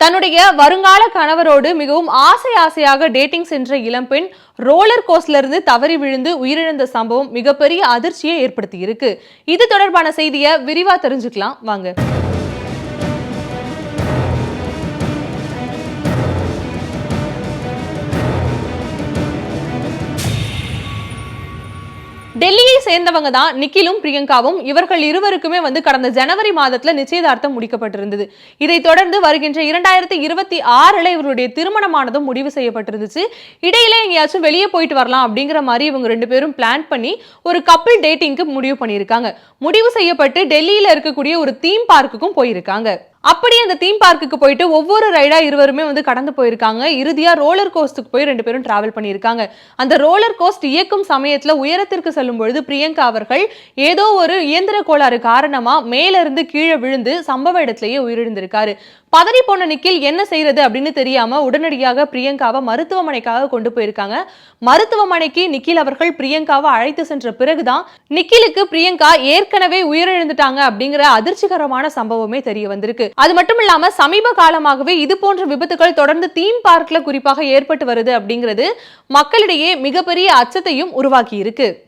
தன்னுடைய வருங்கால கணவரோடு மிகவும் ஆசை ஆசையாக டேட்டிங் சென்ற இளம்பெண் ரோலர் கோஸ்ட்ல இருந்து தவறி விழுந்து உயிரிழந்த சம்பவம் மிகப்பெரிய அதிர்ச்சியை ஏற்படுத்தி இருக்கு இது தொடர்பான செய்தியை விரிவா தெரிஞ்சுக்கலாம். வாங்க. டெல்லியை சேர்ந்தவங்க தான் நிக்கிலும் பிரியங்காவும். இவர்கள் இருவருக்குமே வந்து கடந்த ஜனவரி மாதத்துல நிச்சயதார்த்தம் முடிக்கப்பட்டிருந்தது. இதைத் தொடர்ந்து வருகின்ற இரண்டாயிரத்தி இருபத்தி ஆறுல இவருடைய திருமணமானதும் முடிவு செய்யப்பட்டிருந்துச்சு. இடையில எங்கேயாச்சும் வெளியே போயிட்டு வரலாம் அப்படிங்கிற மாதிரி இவங்க ரெண்டு பேரும் பிளான் பண்ணி ஒரு கப்பிள் டேட்டிங்க்கு முடிவு பண்ணியிருக்காங்க. முடிவு செய்யப்பட்டு டெல்லியில இருக்கக்கூடிய ஒரு தீம் பார்க்குக்கும் போயிருக்காங்க. அப்படி அந்த தீம் பார்க்குக்கு போயிட்டு ஒவ்வொரு ரைடா இருவருமே வந்து கடந்து போயிருக்காங்க. இறுதியா ரோலர் கோஸ்ட்டுக்கு போய் ரெண்டு பேரும் டிராவல் பண்ணியிருக்காங்க. அந்த ரோலர் கோஸ்ட் இயக்கும் சமயத்துல உயரத்திற்கு செல்லும் பொழுது பிரியங்கா அவர்கள் ஏதோ ஒரு இயந்திர கோளாறு காரணமா மேல இருந்து கீழே விழுந்து சம்பவ இடத்திலேயே உயிரிழந்திருக்காரு. பதறி போன நிக்கில் என்ன செய்யறது அப்படின்னு தெரியாம உடனடியாக பிரியங்காவை மருத்துவமனைக்காக கொண்டு போயிருக்காங்க. மருத்துவமனைக்கு நிக்கில் அவர்கள் பிரியங்காவை அழைத்து சென்ற பிறகுதான் நிக்கிலுக்கு பிரியங்கா ஏற்கனவே உயிரிழந்துட்டாங்க அப்படிங்கிற அதிர்ச்சிகரமான சம்பவமே தெரிய வந்திருக்கு. அது மட்டும் இல்லாம சமீப காலமாகவே இது போன்ற விபத்துகள் தொடர்ந்து தீம் பார்க்ல குறிப்பாக ஏற்பட்டு வருது அப்படிங்கிறது மக்களிடையே மிகப்பெரிய அச்சத்தையும் உருவாக்கி இருக்கு